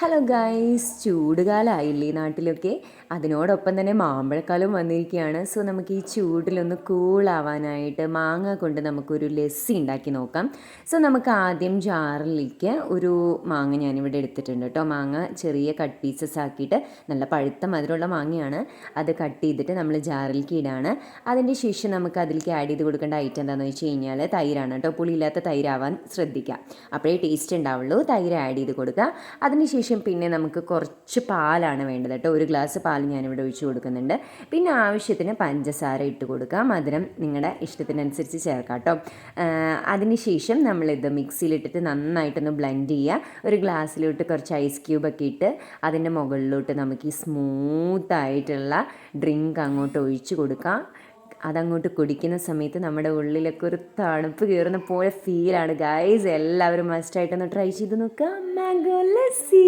Hello guys ചൂടുകാലമായില്ലേ നാട്ടിലൊക്കെ? അതിനോടൊപ്പം തന്നെ മാമ്പഴക്കാലം വന്നിരിക്കുകയാണ്. സോ നമുക്ക് ഈ ചൂടിലൊന്ന് കൂളാവാനായിട്ട് മാങ്ങ കൊണ്ട് നമുക്കൊരു ലസ്സി ഉണ്ടാക്കി നോക്കാം. സോ നമുക്ക് ആദ്യം ജാറിലേക്ക് ഒരു മാങ്ങ ഞാനിവിടെ എടുത്തിട്ടുണ്ട് കേട്ടോ. മാങ്ങ ചെറിയ കട്ട് പീസസ് ആക്കിയിട്ട് നല്ല പഴുത്ത മധുരമുള്ള മാങ്ങയാണ്. അത് കട്ട് ചെയ്തിട്ട് നമ്മൾ ജാറിലേക്ക് ഇടാണ്. അതിന്റെ ശേഷം നമുക്ക് അതിലേക്ക് ആഡ് ചെയ്ത് കൊടുക്കേണ്ട ഐറ്റം എന്താണെന്ന് വെച്ച് കഴിഞ്ഞാൽ തൈരാണ് കേട്ടോ. പുളിയില്ലാത്ത തൈരാവാൻ ശ്രദ്ധിക്കുക അപ്പോഴേ ടേസ്റ്റ് ഉണ്ടാവുള്ളൂ. തൈര് ആഡ് ചെയ്ത് കൊടുക്കുക. അതിനുശേഷം പിന്നെ നമുക്ക് കുറച്ച് പാലാണ് വേണ്ടത് കേട്ടോ. ഒരു ഗ്ലാസ് പാൽ ഞാനിവിടെ ഒഴിച്ചു കൊടുക്കുന്നുണ്ട്. പിന്നെ ആവശ്യത്തിന് പഞ്ചസാര ഇട്ട് കൊടുക്കുക മധുരം നിങ്ങളുടെ ഇഷ്ടത്തിനനുസരിച്ച് ചേർക്കാം കേട്ടോ. അതിനുശേഷം നമ്മളിത് മിക്സിയിലിട്ടിട്ട് നന്നായിട്ടൊന്ന് ബ്ലെൻഡ് ചെയ്യുക. ഒരു ഗ്ലാസ്സിലോട്ട് കുറച്ച് ഐസ് ക്യൂബൊക്കെ ഇട്ട് അതിന്റെ മുകളിലോട്ട് നമുക്ക് ഈ സ്മൂത്തായിട്ടുള്ള ഡ്രിങ്ക് അങ്ങോട്ട് ഒഴിച്ചു കൊടുക്കാം. അതങ്ങോട്ട് കുടിക്കുന്ന സമയത്ത് നമ്മുടെ ഉള്ളിലൊക്കെ ഒരു തണുപ്പ് കയറുന്ന പോലെ ഫീലാണ് ഗൈസ് എല്ലാവരും മസ്റ്റായിട്ടൊന്ന് ട്രൈ ചെയ്ത് നോക്കുക മാംഗോ ലസ്സി